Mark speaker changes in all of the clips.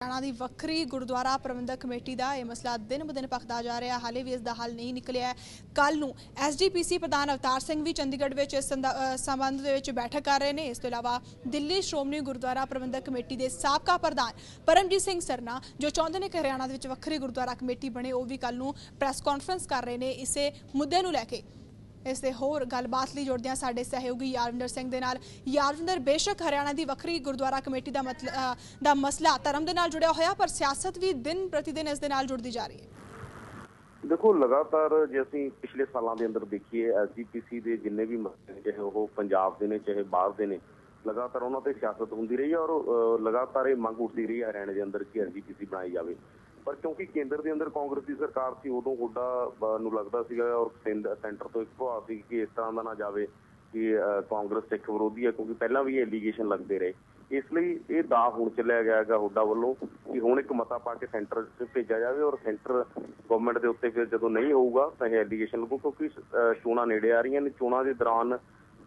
Speaker 1: ਹਰਿਆਣਾ ਦੀ ਵੱਖਰੀ ਗੁਰਦੁਆਰਾ ਪ੍ਰਬੰਧਕ ਕਮੇਟੀ ਦਾ ਇਹ ਮਸਲਾ ਦਿਨ ਬ ਦਿਨ ਜਾ ਰਿਹਾ। ਹਾਲੇ ਵੀ ਇਸ ਦਾ ਹੱਲ ਨਹੀਂ ਨਿਕਲਿਆ। ਕੱਲ ਨੂੰ ਐਸਜੀਪੀਸੀ ਪ੍ਰਧਾਨ ਅਵਤਾਰ ਸਿੰਘ ਵੀ ਚੰਡੀਗੜ੍ਹ ਵਿੱਚ ਇਸ ਸੰਬੰਧ ਦੇ ਵਿੱਚ ਬੈਠਕ ਕਰ ਰਹੇ ਨੇ। ਇਸ ਤੋਂ ਇਲਾਵਾ ਦਿੱਲੀ ਸ਼੍ਰੋਮਣੀ ਗੁਰਦੁਆਰਾ ਪ੍ਰਬੰਧਕ ਕਮੇਟੀ ਦੇ ਸਾਬਕਾ ਪ੍ਰਧਾਨ ਪਰਮਜੀਤ ਸਿੰਘ ਸਰਨਾ, ਜੋ ਚਾਹੁੰਦੇ ਨੇ ਕਿ ਹਰਿਆਣਾ ਦੇ ਵਿੱਚ ਵੱਖਰੀ ਗੁਰਦੁਆਰਾ ਕਮੇਟੀ ਬਣੇ, ਉਹ ਵੀ ਕੱਲ ਨੂੰ ਪ੍ਰੈਸ ਕਾਨਫਰੰਸ ਕਰ ਰਹੇ ਨੇ। ਇਸੇ ਮੁੱਦੇ ਨੂੰ ਲੈ ਕੇ ਇਸ ਦੇ ਹੋਰ ਗੱਲਬਾਤ ਲਈ ਜੁੜਦੇ ਹਾਂ ਸਾਡੇ ਸਹਿਯੋਗੀ ਯਾਰਵਿੰਦਰ ਸਿੰਘ ਦੇ ਨਾਲ। ਯਾਰਵਿੰਦਰ, ਬੇਸ਼ੱਕ ਹਰਿਆਣਾ ਦੀ ਵੱਖਰੀ ਗੁਰਦੁਆਰਾ ਕਮੇਟੀ ਦਾ ਦਾ ਮਸਲਾ ਧਰਮ ਦੇ ਨਾਲ ਜੁੜਿਆ ਹੋਇਆ, ਪਰ ਸਿਆਸਤ ਵੀ ਦਿਨ ਪ੍ਰਤੀ ਦਿਨ ਇਸ ਦੇ ਨਾਲ ਜੁੜਦੀ ਜਾ ਰਹੀ ਹੈ।
Speaker 2: ਦੇਖੋ, ਲਗਾਤਾਰ ਜੇ ਅਸੀਂ ਪਿਛਲੇ ਸਾਲਾਂ ਦੇ ਅੰਦਰ ਦੇਖੀਏ ਐਸਜੀਪੀਸੀ ਦੇ ਜਿੰਨੇ ਵੀ ਮਸਲੇ ਚਾਹੇ ਉਹ ਪੰਜਾਬ ਦੇ ਨੇ, ਚਾਹੇ ਬਾਹਰ ਦੇ ਨੇ, ਲਗਾਤਾਰ ਉਹਨਾਂ ਤੇ ਸਿਆਸਤ ਹੁੰਦੀ ਰਹੀ ਹੈ ਔਰ ਲਗਾਤਾਰ ਇਹ ਮੰਗ ਉੱਠਦੀ ਰਹੀ ਹੈ ਹਰਿਆਣਾ ਦੇ ਅੰਦਰ ਕਿ ਐਸਜੀਪੀਸੀ ਬਣਾਈ ਜਾਵੇ। ਪਰ ਕਿਉਂਕਿ ਕੇਂਦਰ ਦੇ ਅੰਦਰ ਕਾਂਗਰਸ ਦੀ ਸਰਕਾਰ ਸੀ, ਉਦੋਂ ਹੁੱਡਾ ਨੂੰ ਲੱਗਦਾ ਸੀਗਾ ਔਰ ਸੈਂਟਰ ਤੋਂ ਇੱਕ ਭਾਅ ਸੀ ਕਿ ਇਸ ਤਰ੍ਹਾਂ ਦਾ ਨਾ ਜਾਵੇ ਕਿ ਕਾਂਗਰਸ ਸਿੱਖ ਵਿਰੋਧੀ ਹੈ ਕਿਉਂਕਿ ਪਹਿਲਾਂ ਵੀ ਇਹ ਐਲੀਗੇਸ਼ਨ ਲੱਗਦੇ ਰਹੇ। ਇਸ ਲਈ ਇਹ ਦਾ ਹੁਣ ਚੱਲਿਆ ਗਿਆ ਹੈਗਾ ਹੁੱਡਾ ਵੱਲੋਂ ਕਿ ਹੁਣ ਇੱਕ ਮਤਾ ਪਾ ਕੇ ਸੈਂਟਰ 'ਚ ਭੇਜਿਆ ਜਾਵੇ ਔਰ ਸੈਂਟਰ ਗਵਰਨਮੈਂਟ ਦੇ ਉੱਤੇ ਫਿਰ ਜਦੋਂ ਨਹੀਂ ਹੋਊਗਾ ਤਾਂ ਇਹ ਐਲੀਗੇਸ਼ਨ ਲੱਗੂ ਕਿਉਂਕਿ ਚੋਣਾਂ ਨੇੜੇ ਆ ਰਹੀਆਂ ਨੇ। ਚੋਣਾਂ ਦੇ ਦੌਰਾਨ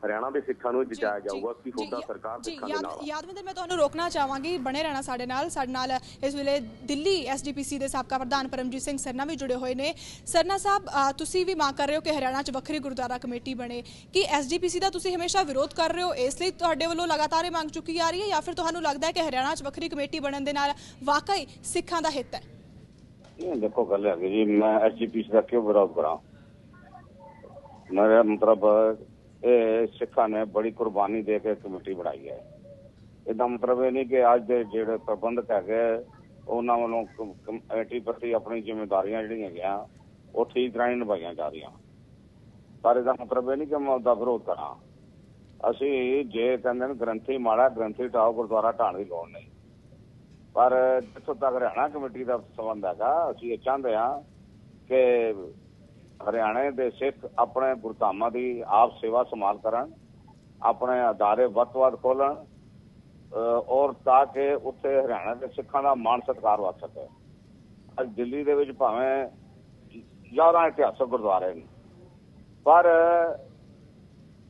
Speaker 2: ਹਰਿਆਣਾ ਦੇ ਸਿੱਖਾਂ ਨੂੰ ਇਹ ਜਚਾਇਆ ਜਾਊਗਾ ਕਿ ਹੁੱਡਾ ਸਰਕਾਰ ਸਿੱਖਾਂ ਦੇ ਨਾਲ ਆ।
Speaker 1: ਯਾਦਵਿੰਦਰ ਮੈਂ ਤੁਹਾਨੂੰ ਰੋਕਣਾ ਚਾਹਾਂਗੀ ਬਣੇ ਰਹਿਣਾ ਸਾਡੇ ਨਾਲ। ਸਾਡੇ ਨਾਲ ਇਸ ਵੇਲੇ ਦਿੱਲੀ ਐਸਡੀਪੀਸੀ ਦੇ ਸਾਬਕਾ ਪ੍ਰਧਾਨ ਪਰਮਜੀਤ ਸਿੰਘ ਸਰਨਾ ਵੀ ਜੁੜੇ ਹੋਏ ਨੇ। ਸਰਨਾ ਸਾਹਿਬ ਤੁਸੀਂ ਵੀ ਮੰਗ ਕਰ ਰਹੇ ਹੋ ਕਿ ਹਰਿਆਣਾ 'ਚ ਵੱਖਰੀ ਗੁਰਦੁਆਰਾ ਕਮੇਟੀ ਬਣੇ। ਕੀ ਐਸਡੀਪੀਸੀ ਦਾ ਤੁਸੀਂ ਹਮੇਸ਼ਾ ਵਿਰੋਧ ਕਰ ਰਹੇ ਹੋ? ਇਸ ਲਈ ਤੁਹਾਡੇ ਵੱਲੋਂ ਲਗਾਤਾਰ ਇਹ ਮੰਗ ਚੁੱਕੀ ਆ ਰਹੀ ਹੈ ਜਾਂ ਫਿਰ ਤੁਹਾਨੂੰ ਲੱਗਦਾ ਹੈ ਕਿ ਹਰਿਆਣਾ 'ਚ ਵੱਖਰੀ ਕਮੇਟੀ ਬਣਨ ਦੇ ਨਾਲ ਵਾਕਈ ਸਿੱਖਾਂ ਦਾ ਹਿੱਤ ਹੈ?
Speaker 3: ਇਹ ਦੇਖੋ ਗੱਲ ਹੈਗੀ ਜੀ ਮੈਂ ਐਸਜੀਪੀਸੀ ਦਾ ਕਿਉਂ ਵਿਰੋਧ ਕਰਾਂ? ਮੇਰਾ ਮਤਲਬ ਸਿੱਖਾਂ ਨੇ ਬੜੀ ਕੁਰਬਾਨੀ ਦੇ ਕੇ ਕਮੇਟੀ ਬਣਾਈ ਹੈ। ਇਹਦਾ ਮਤਲਬ ਇਹ ਨਹੀਂ ਕਿ ਅੱਜ ਦੇ ਜਿਹੜੇ ਪ੍ਰਬੰਧਕ ਹੈਗੇ ਉਹਨਾਂ ਵੱਲੋਂ ਕਮੇਟੀ ਪ੍ਰਤੀ ਆਪਣੀ ਜ਼ਿੰਮੇਵਾਰੀਆਂ ਜਿਹੜੀਆਂ ਹੈਗੀਆਂ, ਉਹ ਠੀਕ ਤਰ੍ਹਾਂ ਨਿਭਾਈਆਂ ਜਾ ਰਹੀਆਂ। ਪਰ ਇਹਦਾ ਮਤਲਬ ਇਹ ਨਹੀਂ ਕਿ ਮੈਂ ਉਹਦਾ ਵਿਰੋਧ ਕਰਾਂ। ਅਸੀਂ ਜੇ ਕਹਿੰਦੇ ਨੇ ਗ੍ਰੰਥੀ ਮਾੜਾ, ਗ੍ਰੰਥੀ ਢਾਓ ਗੁਰਦੁਆਰਾ ਢਾਣ ਦੀ ਲੋੜ ਨਹੀਂ। ਪਰ ਜਿੱਥੋਂ ਤੱਕ ਹਰਿਆਣਾ ਕਮੇਟੀ ਦਾ ਸੰਬੰਧ ਹੈਗਾ, ਅਸੀਂ ਇਹ ਚਾਹੁੰਦੇ ਹਾਂ ਕਿ ਹਰਿਆਣੇ ਦੇ ਸਿੱਖ ਆਪਣੇ ਗੁਰਧਾਮਾਂ ਦੀ ਆਪ ਸੇਵਾ ਸੰਭਾਲ ਕਰਨ, ਆਪਣੇ ਅਦਾਰੇ ਵੱਧ-ਵੱਧ ਖੋਲਣ ਔਰ ਤਾਂ ਕਿ ਉੱਥੇ ਹਰਿਆਣਾ ਦੇ ਸਿੱਖਾਂ ਦਾ ਮਾਣ ਸਤਿਕਾਰ ਵੱਧ ਸਕੇ। ਅੱਜ ਦਿੱਲੀ ਦੇ ਵਿੱਚ ਭਾਵੇਂ ਜ਼ਿਆਦਾ ਇਤਿਹਾਸਕ ਗੁਰਦੁਆਰੇ ਨੇ, ਪਰ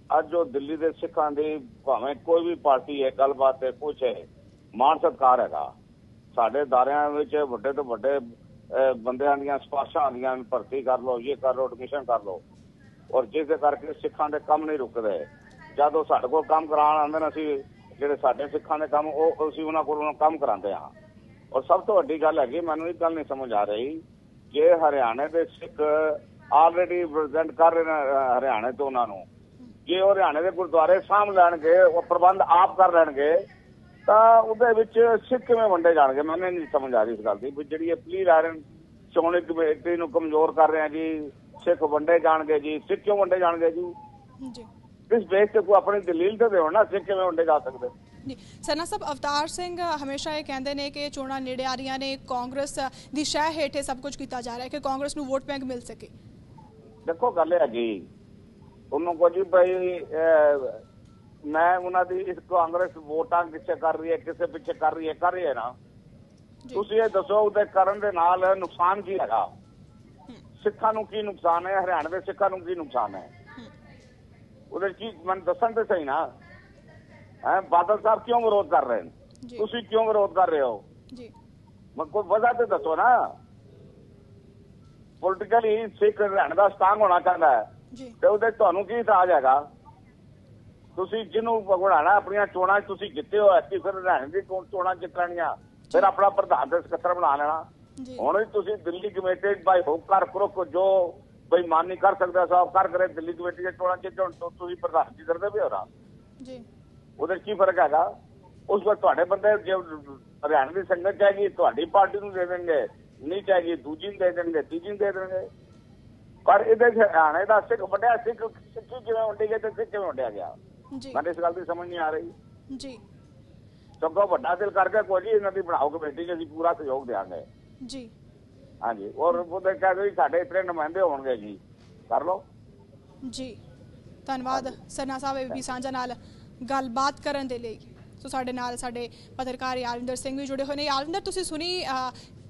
Speaker 3: ਅੱਜ ਜੋ ਦਿੱਲੀ ਦੇ ਸਿੱਖਾਂ ਦੀ ਭਾਵੇਂ ਕੋਈ ਵੀ ਪਾਰਟੀ ਹੈ, ਗੱਲਬਾਤ ਹੈ, ਕੁਛ ਹੈ, ਮਾਣ ਸਤਿਕਾਰ ਹੈਗਾ। ਸਾਡੇ ਦਾਰਿਆਂ ਵਿੱਚ ਵੱਡੇ ਤੋਂ ਵੱਡੇ ਬੰਦਿਆਂ ਦੀਆਂ ਸਪਾਸ਼ਾਂ ਆਉਂਦੀਆਂ ਨੇ, ਭਰਤੀ ਕਰ ਲਓ ਇਹ ਕਰ ਲਓ ਐਡਮਿਸ਼ਨ ਕਰ ਲਓ। ਔਰ ਜਿਸ ਦੇ ਕਰਕੇ ਸਿੱਖਾਂ ਦੇ ਕੰਮ ਨਹੀਂ ਰੁਕਦੇ। ਜਦੋਂ ਸਾਡੇ ਕੋਲ ਕੰਮ ਕਰਾਉਣ ਆਉਂਦੇ ਨੇ ਅਸੀਂ ਜਿਹੜੇ ਸਾਡੇ ਸਿੱਖਾਂ ਦੇ ਕੰਮ ਉਹ ਅਸੀਂ ਉਹਨਾਂ ਕੋਲੋਂ ਕੰਮ ਕਰਾਉਂਦੇ ਹਾਂ। ਔਰ ਸਭ ਤੋਂ ਵੱਡੀ ਗੱਲ ਹੈਗੀ ਮੈਨੂੰ ਇਹ ਗੱਲ ਨਹੀਂ ਸਮਝ ਆ ਰਹੀ ਜੇ ਹਰਿਆਣੇ ਦੇ ਸਿੱਖ ਆਲਰੇਡੀ ਰਿਪਰੈਜ਼ੈਂਟ ਕਰ ਰਹੇ ਨੇ ਹਰਿਆਣੇ ਤੋਂ ਉਹਨਾਂ ਨੂੰ ਜੇ ਉਹ ਹਰਿਆਣੇ ਦੇ ਗੁਰਦੁਆਰੇ ਸਾਂਭ ਲੈਣਗੇ ਉਹ ਪ੍ਰਬੰਧ ਆਪ ਕਰ ਲੈਣਗੇ ਤਾਂ ਉਹਦੇ ਵਿੱਚ ਸਿੱਖ ਕਿਵੇਂ ਵੰਡੇ ਜਾਣਗੇ? ਮੈਨੂੰ ਨਹੀਂ ਸਮਝ ਆ ਰਹੀ ਇਸ ਗੱਲ ਦੀ। ਵੀ ਜਿਹੜੀ ਇਹ ਪਲੀਜ਼ ਆਇਰਨ ਚੋਣੀ ਕਮੇਟੀ ਨੂੰ ਕਮਜ਼ੋਰ ਕਰ ਰਹੇ ਆ ਜੀ ਸਿੱਖ ਵੰਡੇ ਜਾਣਗੇ ਜੀ। ਸਿੱਖ ਕਿਉਂ ਵੰਡੇ ਜਾਣਗੇ ਜੀ?
Speaker 1: ਜੀ।
Speaker 3: ਇਸ ਬੇਸ ਤੇ ਕੋਈ ਆਪਣੀ ਦਲੀਲ ਤੇ ਦਿਓ ਨਾ ਸਿੱਖ ਕਿਵੇਂ ਵੰਡੇ ਜਾ ਸਕਦੇ?
Speaker 1: ਜੀ। ਸਰਨਾ ਸਾਹਿਬ ਅਵਤਾਰ ਸਿੰਘ ਹਮੇਸ਼ਾ ਇਹ ਕਹਿੰਦੇ ਨੇ ਕਿ ਚੋਣਾਂ ਨੇੜੇ ਆ ਰਹੀਆਂ ਨੇ ਕਾਂਗਰਸ ਦੀ ਸ਼ਹਿ ਹੇਠੇ ਸਭ ਕੁਝ ਕੀਤਾ ਜਾ ਰਿਹਾ ਹੈ ਕਿ ਕਾਂਗਰਸ ਨੂੰ ਵੋਟ ਬੈਂਕ ਮਿਲ ਸਕੇ।
Speaker 3: ਦੇਖੋ ਗੱਲ ਹੈ ਜੀ ਉਹਨੂੰ ਕੋ ਜੀ ਭਾਈ ਮੈਂ ਉਹਨਾਂ ਦੀ ਇਸ ਕਾਂਗਰਸ ਵੋਟਾਂ ਕਿੱਥੇ ਕਰ ਰਹੀ ਹੈ ਕਿਸੇ ਪਿੱਛੇ ਕਰ ਰਹੀ ਹੈ ਕਰ ਰਹੀ ਹੈ ਨਾ। ਤੁਸੀਂ ਇਹ ਦੱਸੋ ਉਹਦੇ ਕਰਨ ਦੇ ਨਾਲ ਨੁਕਸਾਨ ਕੀ ਹੈਗਾ? ਸਿੱਖਾਂ ਨੂੰ ਕੀ ਨੁਕਸਾਨ ਹੈ? ਹਰਿਆਣਾ ਦੇ ਸਿੱਖਾਂ ਨੂੰ ਕੀ ਨੁਕਸਾਨ ਹੈ? ਉਹਦੇ ਕੀ ਮੈਨੂੰ ਦੱਸਣ ਤੇ ਸਹੀ ਨਾ। ਹੈ ਬਾਦਲ ਸਾਹਿਬ ਕਿਉਂ ਵਿਰੋਧ ਕਰ ਰਹੇ ਨੇ? ਤੁਸੀਂ ਕਿਉਂ ਵਿਰੋਧ ਕਰ ਰਹੇ ਹੋ?
Speaker 1: ਜੀ।
Speaker 3: ਮੈਂ ਕੋਈ ਵਜ੍ਹਾ ਤੇ ਦੱਸੋ ਨਾ। ਪੋਲਿਟੀਕਲੀ ਸਿੱਖ ਹਰਿਆਣਾ ਦਾ ਸਟਾਂਗ ਹੋਣਾ ਚਾਹੁੰਦਾ ਹੈ।
Speaker 1: ਜੀ।
Speaker 3: ਤੇ ਉਹਦੇ ਤੁਹਾਨੂੰ ਕੀ ਇਤਰਾਜ਼ ਹੈਗਾ? ਤੁਸੀਂ ਜਿਹਨੂੰ ਭਗਵਾਨਾ ਆਪਣੀਆਂ ਚੋਣਾਂ ਤੁਸੀਂ ਜਿੱਤੇ ਹੋ ਐਸੀ ਫਿਰ ਹਰਿਆਣੇ ਦੀ ਚੋਣ- ਚੋਣਾਂ ਜਿੱਤਣੀਆਂ ਫਿਰ ਆਪਣਾ ਪ੍ਰਧਾਨ ਦੇ ਸਕੱਤਰ ਬਣਾ ਲੈਣਾ। ਹੁਣ ਵੀ ਤੁਸੀਂ ਦਿੱਲੀ ਕਮੇਟੀ ਬਾਈ ਹੁਕਮ ਕਰ ਜੋ ਬਈ ਮਾਨ ਨਹੀਂ ਕਰ ਸਕਦਾ ਸਾਹਿਬ ਕਰ ਕਰੇ ਦਿੱਲੀ ਕਮੇਟੀ ਦੇ ਚੋਣਾਂ 'ਚ ਹੁਣ ਤੁਸੀਂ ਪ੍ਰਧਾਨ ਜੀ ਕਰਦੇ ਵੀ ਹੋ ਨਾ?
Speaker 1: ਜੀ।
Speaker 3: ਉਹਦੇ ਕੀ ਫ਼ਰਕ ਹੈਗਾ? ਉਸ ਵਾਰ ਤੁਹਾਡੇ ਬੰਦੇ ਜੇ ਹਰਿਆਣਾ ਦੀ ਸੰਗਤ ਚਾਹੀਦੀ ਤੁਹਾਡੀ ਪਾਰਟੀ ਨੂੰ ਦੇ ਦੇਣਗੇ ਨਹੀਂ ਚਾਹੀਦੀ ਦੂਜੀ ਨੂੰ ਦੇ ਦੇਣਗੇ ਤੀਜੀ ਨੂੰ ਦੇ ਦੇਣਗੇ। ਪਰ ਇਹਦੇ ਹਰਿਆਣੇ ਦਾ ਸਿੱਖ ਵੱਡਿਆ ਸਿੱਖ ਸਿੱਖੀ ਕਿਵੇਂ ਵੰਡੀ ਗਈ ਤੇ ਸਿੱਖ ਕਿਵੇਂ ਵੰਡਿਆ ਗਿਆ?
Speaker 1: ਜੀ।
Speaker 3: ਮੈਨੂੰ ਇਸ ਗੱਲ ਦੀ ਸਮਝ ਨਹੀਂ ਆ ਰਹੀ।
Speaker 1: ਜੀ।
Speaker 3: ਸਗੋਂ ਵੱਡਾ ਦਿਲ ਕਰਕੇ ਕੋਈ ਨਹੀਂ ਇਹਨਾਂ ਦੀ ਬਣਾਓ ਕਮੇਟੀ ਅਸੀਂ ਪੂਰਾ ਸਹਿਯੋਗ ਦੇਵਾਂਗੇ।
Speaker 1: ਜੀ।
Speaker 3: ਹਾਂਜੀ ਔਰ ਉਹਦੇ ਕਹਿੰਦੇ ਵੀ ਸਾਡੇ ਇਤਨੇ ਨੁਮਾਇੰਦੇ ਹੋਣਗੇ ਜੀ। ਕਰ ਲਓ।
Speaker 1: ਜੀ। ਧੰਨਵਾਦ ਸਰਨਾ ਸਾਹਿਬ ਵੀ ਸਾਂਝਾ ਨਾਲ ਗੱਲਬਾਤ ਕਰਨ ਦੇ ਲਈ। ਸੋ ਸਾਡੇ ਨਾਲ ਸਾਡੇ ਪੱਤਰਕਾਰ ਯਾਰਵਿੰਦਰ ਸਿੰਘ ਵੀ ਜੁੜੇ ਹੋਏ ਨੇ। ਯਾਰਵਿੰਦਰ ਤੁਸੀਂ ਸੁਣੀ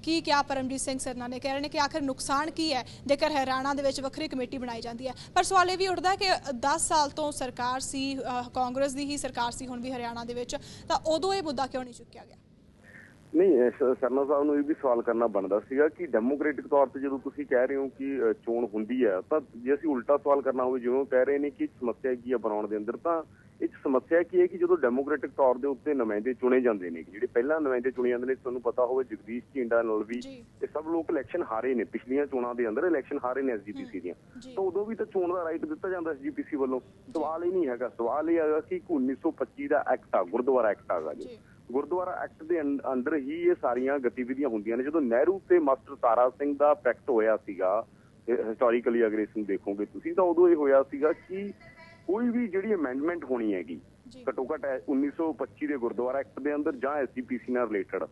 Speaker 1: ਕੀ ਕਿਹਾ ਪਰਮਜੀਤ ਸਿੰਘ ਸਰਨਾ ਨੇ? ਕਹਿ ਰਹੇ ਨੇ ਕਿ ਆਖਰ ਨੁਕਸਾਨ ਕੀ ਹੈ? ਜੇਕਰ ਹਰਿਆਣਾ ਦੇ ਵਿੱਚ ਵੱਖਰੀ ਕਮੇਟੀ ਬਣਾਈ ਜਾਂਦੀ ਹੈ। ਪਰ ਸਵਾਲ ਇਹ ਵੀ ਉੱਠਦਾ ਕਿ 10 ਸਾਲ ਤੋਂ ਸਰਕਾਰ ਸੀ ਕਾਂਗਰਸ ਦੀ ਹੀ ਸਰਕਾਰ ਸੀ ਹੁਣ ਵੀ ਹਰਿਆਣਾ ਦੇ ਵਿੱਚ, ਤਾਂ ਉਦੋਂ ਇਹ ਮੁੱਦਾ ਕਿਉਂ ਨਹੀਂ ਚੁੱਕਿਆ ਗਿਆ?
Speaker 2: ਨਹੀਂ ਸਰਨਾ ਸਾਹਿਬ ਨੂੰ ਇਹ ਵੀ ਸਵਾਲ ਕਰਨਾ ਬਣਦਾ ਸੀਗਾ ਕਿ ਡੈਮੋਕ੍ਰੈਟਿਕ ਤੌਰ ਤੇ ਜਦੋਂ ਤੁਸੀਂ ਕਹਿ ਰਹੇ ਹੋ ਕਿ ਚੋਣ ਹੁੰਦੀ ਹੈ, ਤਾਂ ਜੇ ਅਸੀਂ ਉਲਟਾ ਸਵਾਲ ਕਰਨਾ ਹੋਵੇ, ਜਿਵੇਂ ਕਹਿ ਰਹੇ ਨੇ ਕਿ ਸਮੱਸਿਆ ਕੀ ਹੈ ਬਣਾਉਣ ਦੇ ਅੰਦਰ, ਤਾਂ ਇਹ ਸਮੱਸਿਆ ਕੀ ਹੈ ਕਿ ਜਦੋਂ ਡੈਮੋਕ੍ਰੈਟਿਕ ਤੌਰ ਦੇ ਉੱਤੇ ਨੁਮਾਇੰਦੇ ਚੁਣੇ ਜਾਂਦੇ ਨੇ ਜਿਹੜੇ ਪਹਿਲਾਂ ਨੁਮਾਇੰਦੇ ਚੁਣੇ ਜਾਂਦੇ ਨੇ ਤੁਹਾਨੂੰ ਪਤਾ ਹੋਵੇ ਜਗਦੀਸ਼ ਝੀਂਡਾ ਨਾਲ ਵੀ। ਇਹ ਸਭ ਲੋਕ ਇਲੈਕਸ਼ਨ ਹਾਰੇ ਨੇ ਪਿਛਲੀਆਂ ਚੋਣਾਂ ਦੇ ਅੰਦਰ ਇਲੈਕਸ਼ਨ ਹਾਰੇ ਨੇ ਐਸਜੀਪੀਸੀ ਦੀਆਂ। ਤਾਂ ਉਦੋਂ ਵੀ ਤਾਂ ਚੋਣ ਦਾ ਰਾਈਟ ਦਿੱਤਾ ਜਾਂਦਾ ਐਸਜੀਪੀਸੀ ਵੱਲੋਂ ਸਵਾਲ ਹੀ ਨਹੀਂ ਹੈਗਾ ਸਵਾਲ ਇਹ ਹੈਗਾ ਕਿ ਇੱਕ 1925 ਦਾ ਐਕਟ ਆ ਗੁਰਦੁਆਰਾ ਐਕਟ ਆਗਾ ਜੀ
Speaker 1: ਜੀ।
Speaker 2: ਗੁਰਦੁਆਰਾ ਐਕਟ ਦੇ ਅੰਦਰ ਹੀ ਇਹ ਸਾਰੀਆਂ ਗਤੀਵਿਧੀਆਂ ਹੁੰਦੀਆਂ ਨੇ ਜਦੋਂ ਨਹਿਰੂ ਤੇ ਮਾਸਟਰ ਤਾਰਾ ਸਿੰਘ ਦਾ ਪੈਕਟ ਹੋਇਆ ਸੀਗਾ ਹਿਸਟੋਰੀਕਲੀ ਅਗਰ ਇਸ ਨੂੰ ਦੇਖੋਗੇ ਤੁਸੀਂ ਤਾਂ ਉਦੋਂ ਇਹ ਹੋਇਆ ਸੀਗਾ ਕਿ ਕੋਈ ਵੀ ਜਿਹੜੀ ਅਮੈਂਡਮੈਂਟ ਹੋਣੀ ਹੈਗੀ। ਘੱਟੋ ਘੱਟ ਐ 1925 ਦੇ ਗੁਰਦੁਆਰਾ ਐਕਟ ਦੇ ਅੰਦਰ ਜਾਂ ਐਸਜੀਪੀਸੀ ਨਾਲ ਰਿਲੇਟਡ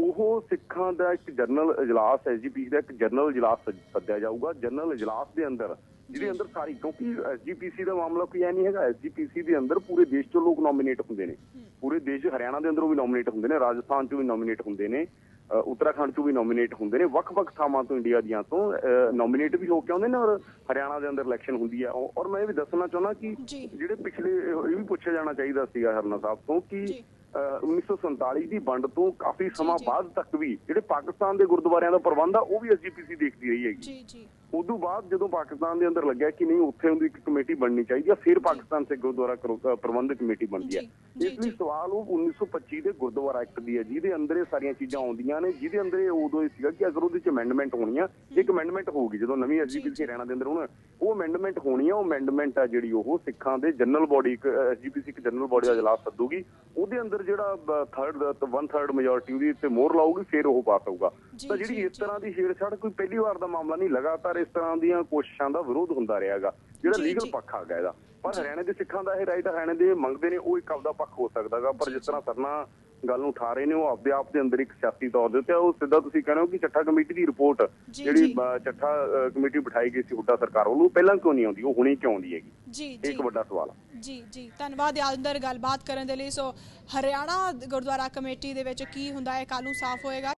Speaker 2: ਉਹ ਸਿੱਖਾਂ ਦਾ ਇੱਕ ਜਨਰਲ ਇਜਲਾਸ ਐਸਜੀਪੀਸੀ ਦਾ ਇੱਕ ਜਨਰਲ ਸੱਦ- ਸੱਦਿਆ ਜਾਊਗਾ। ਜਨਰਲ ਇਜਲਾਸ ਦੇ ਅੰਦਰ ਜਿਹਦੇ ਅੰਦਰ ਸਾਰੀ ਕਿਉਂਕਿ ਐਸਜੀਪੀਸੀ ਦਾ ਮਾਮਲਾ ਕੋਈ ਐ ਨਹੀਂ ਹੈਗਾ। ਐਸਜੀਪੀਸੀ ਦੇ ਅੰਦਰ ਪੂਰੇ ਦੇਸ਼ ਚੋਂ ਲੋਕ ਨੋਮੀਨੇਟ ਹੁੰਦੇ ਨੇ। ਪੂਰੇ ਦੇਸ਼ ਹਰਿਆਣਾ ਦੇ ਅੰਦਰੋਂ ਵੀ ਨੋਮੀਨੇਟ ਹੁੰਦੇ ਨੇ ਰਾਜਸਥਾਨ 'ਚੋਂ ਵੀ ਨੋਮੀਨੇਟ ਹੁੰਦੇ ਨੇ। ਉੱਤਰਾਖੰਡ 'ਚੋਂ ਵੀ ਨੋਮੀਨੇਟ ਹੁੰਦੇ ਨੇ ਵੱਖ-ਵੱਖ ਥਾਵਾਂ ਤੋਂ ਇੰਡੀਆ ਦੀਆਂ ਤੋਂ ਨੋਮੀਨੇਟ ਵੀ ਹੋ ਕੇ ਆਉਂਦੇ ਨੇ ਔਰ ਹਰਿਆਣਾ ਦੇ ਅੰਦਰ ਇਲੈਕਸ਼ਨ ਹੁੰਦੀ ਔ- ਔਰ ਮੈਂ ਇਹ ਵੀ ਦੱਸਣਾ ਚਾਹੁੰਦਾ ਕਿ। ਜਿਹੜੇ ਪਿਛਲੇ ਇਹ ਵੀ ਪੁੱਛਿਆ ਜਾਣਾ ਚਾਹੀਦਾ ਸੀਗਾ ਹਰਨਾ ਸਾਹਿਬ ਤੋਂ ਕਿ
Speaker 1: ਜੀ।
Speaker 2: ਅ, 1947 ਦੀ ਵੰਡ ਤੋਂ ਕਾਫੀ ਸਮਾਂ। ਬਾਅਦ ਤੱਕ ਵੀ ਜਿਹੜੇ ਪਾਕਿਸਤਾਨ ਦੇ ਗੁਰਦੁਆਰਿਆਂ ਦਾ ਪ੍ਰਬੰਧ ਆ ਉਹ ਵੀ ਐਸਜੀਪੀਸੀ ਦੇਖਦੀ ਰਹੀ ਹੈਗੀ
Speaker 1: ਜੀ ਜੀ
Speaker 2: ਉਦੋਂ ਬਾਅਦ ਜਦੋਂ ਪਾਕਿਸਤਾਨ ਦੇ ਅੰਦਰ ਲੱਗਿਆ ਕਿ ਨਹੀਂ ਉੱਥੇ ਉਹਦੀ ਇੱਕ ਕਮੇਟੀ ਬਣਨੀ ਚਾਹੀਦੀ ਹੈ ਫਿਰ ਪਾਕਿਸਤਾਨ ਸੇ ਗੁਰਦੁਆਰਾ ਪ੍ਰਬੰਧਕ ਕਮੇਟੀ ਬਣਦੀ ਹੈ ਇਸ ਲਈ। ਸਵਾਲ ਉਹ 1925 ਦੇ ਗੁਰਦੁਆਰਾ ਐਕਟ ਦੀ ਹੈ ਜਿਹਦੇ ਅੰਦਰ ਇਹ ਸਾਰੀਆਂ ਚੀਜ਼ਾਂ ਆਉਂਦੀਆਂ ਨੇ ਜਿਹਦੇ ਅੰਦਰ ਇਹ ਉਦੋਂ ਇਹ ਸੀਗਾ ਕਿ ਅਗਰ ਉਹਦੇ ਚ ਅਮੈਂਡਮੈਂਟ ਹੋਣੀ ਆ ਇੱਕ ਅਮੈਂਡਮੈਂਟ ਹੋਊਗੀ ਜਦੋਂ ਨਵੀਂ ਐਸਜੀਪੀਸੀ ਹਰਿਆਣਾ ਦੇ ਅੰਦਰ ਹੁਣ ਉਹ ਅਮੈਂਡਮੈਂਟ ਹੋਣੀ ਆ ਉਹ ਅਮੈਂਡਮੈਂਟ ਆ ਜਿਹੜੀ ਉਹ ਸਿੱਖਾਂ ਦੇ ਜਨਰਲ ਬੋਡੀ ਇੱਕ ਐਸਜੀਪੀਸੀ ਇੱਕ ਜਨਰਲ ਬੋਡੀ ਦਾ ਇਜਲਾਸ ਸੱਦੂਗੀ ਉਹਦੇ ਅੰਦਰ ਜਿਹੜਾ ਥਰਡ ਵਨ ਥਰਡ ਮੈਜੋਰਟੀ ਉਹਦੀ ਤੇ ਮੋਹਰ ਲਾਊਗੀ ਫਿਰ ਉਹ ਪਾਸ ਹੋਊਗਾ। ਤਾਂ ਜਿਹੜੀ ਇਸ ਤਰ੍ਹਾਂ ਦੀ ਛੇੜਛਾੜ ਕੋਈ ਪਹਿਲੀ ਵਾਰ ਦਾ ਮਾਮਲਾ ਨਹੀਂ ਲਗਾਤਾਰ ਇਸ ਤਰ੍ਹਾਂ ਦੀਆਂ ਕੋਸ਼ਿਸ਼ਾਂ ਦਾ ਵਿਰੋਧ ਹੁੰਦਾ ਰਿਹਾਗਾ ਜਿਹੜਾ ਲੀਗਲ। ਪੱਖ ਆ ਗਿਆ ਇਹਦਾ। ਪਰ ਹਰਿਆਣੇ ਦੇ ਸਿੱਖਾਂ ਦਾ ਇਹ ਰਾਈਟ ਹਰਿਆਣੇ ਦੇ ਮੰਗਦੇ ਨੇ ਉਹ ਇੱਕ ਆਪਦਾ ਪੱਖ ਹੋ ਸਕਦਾਗਾ ਪਰ ਜਿਸ ਤਰ੍ਹਾਂ ਸਰਨਾ ਗੱਲ ਨੂੰ ਉਠਾ ਰਹੇ ਨੇ ਉਹ ਆਪਦੇ ਆਪ ਦੇ ਅੰਦਰ ਇੱਕ ਸਿਆਸੀ ਤੌਰ ਦੇ ਉੱਤੇ। ਉਹ ਸਿੱਧਾ ਤੁਸੀਂ ਕਹਿੰਦੇ ਹੋ ਕਿ ਚੱਠਾ ਕਮੇਟੀ ਦੀ ਰਿਪੋਰਟ ਜਿਹੜੀ ਚੱਠਾ ਕਮੇਟੀ ਬਿਠਾਈ ਗਈ ਸੀ ਹੁੱਡਾ ਸਰਕਾਰ ਵੱਲੋਂ ਪਹਿਲਾਂ ਕਿਉਂ ਨਹੀਂ ਆਉਂਦੀ ਉਹ ਹੁਣੇ ਕਿਉਂ ਆਉਂਦੀ ਹੈਗੀ?
Speaker 1: ਜੀ
Speaker 2: ਇੱਕ ਵੱਡਾ ਸਵਾਲ ਆ।
Speaker 1: ਜੀ ਜੀ। ਧੰਨਵਾਦ ਯਾਦਵਿੰਦਰ ਗੱਲਬਾਤ ਕਰਨ ਦੇ ਲਈ। ਸੋ ਹਰਿਆਣਾ ਗੁਰਦੁਆਰਾ ਕਮੇਟੀ ਦੇ ਵਿੱਚ ਕੀ ਹੁੰਦਾ ਹੈ? ਕੱਲ ਨੂੰ ਸਾਫ਼ ਹੋਏਗਾ।